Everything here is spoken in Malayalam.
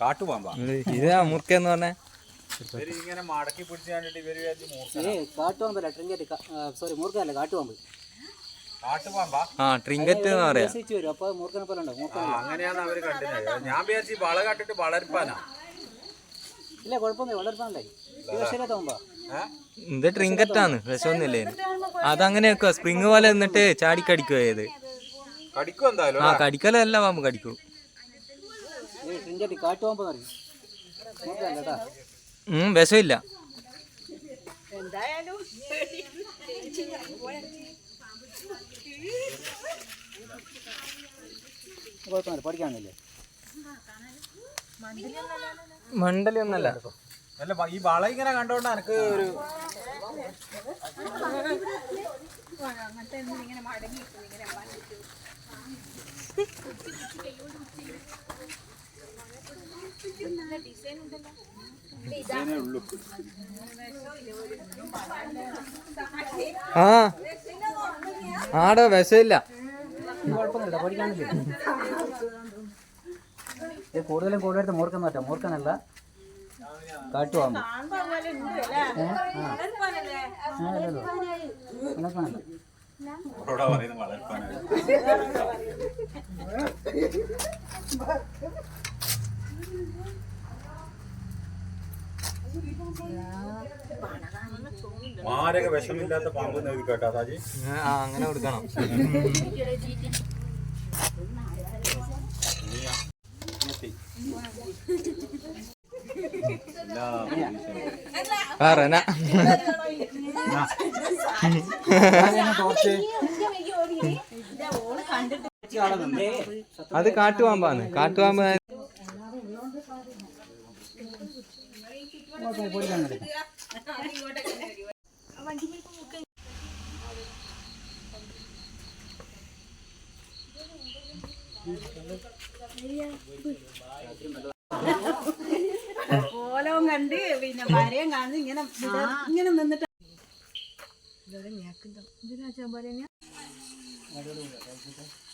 കാട്ടുപാമ്പാ. ഇതാ മുറുക്കെന്ന് പറഞ്ഞ. ഇവർ ഇങ്ങനെ മടക്കി പിടിച്ച് കണ്ടിട്ട് ഇവർ വിചാരിച്ച് മൂർഖനാ. ഏ കാട്ടുപാമ്പല്ല ട്രിങ്കറ്റ് സോറി കാട്ടുപാമ്പ്. ആ ട്രിങ്കറ്റ് എന്ന് പറയാ. അങ്ങനെയാണ് അവർ കണ്ടിരുന്നത്. ഞാൻ വിചാരിച്ചു വള കണ്ടിട്ട് വളർപ്പാനാ. ഇല്ല കുഴപ്പമൊന്നുമില്ല ഇത് ട്രിങ്കറ്റാണ് വിഷമൊന്നുമില്ലേ അതങ്ങനെ വെക്കുക സ്പ്രിങ് പോലെ എന്നിട്ട് ചാടിക്കടിക്കുക ഏത് ആ കടിക്കലല്ല പാമ്പ് കടിക്കൂ. വിഷമില്ല. കുഴപ്പമില്ല മണ്ടലി ഒന്നല്ല അല്ല ഈ വള ഇങ്ങനെ കണ്ടോണ്ട് എനിക്ക് ഒരു ആ ആടോ വിഷമില്ല കുഴപ്പമൊന്നുമില്ല പഠിക്കാനില്ലേ ഇത് കൂടുതലും കൂടുതലും മൂർഖൻ മാറ്റാം മൂർഖനല്ല കാട്ടുപാമ്പ് ഏ? ആ. ആ, അല്ലല്ലോ. മാരക വിഷമില്ലാത്ത പാമ്പ് കേട്ടോ സാജി. അങ്ങനെ കൊടുക്കണം. പറന അത് കാട്ടുപാമ്പാണ് കാട്ടുപാമ്പ് കുഴപ്പമില്ല, കോലവും കണ്ട് പിന്നെ ഭാര്യയും കാണുന്നു. ഇങ്ങനെ ഇങ്ങനെ നിന്നിട്ട് ആ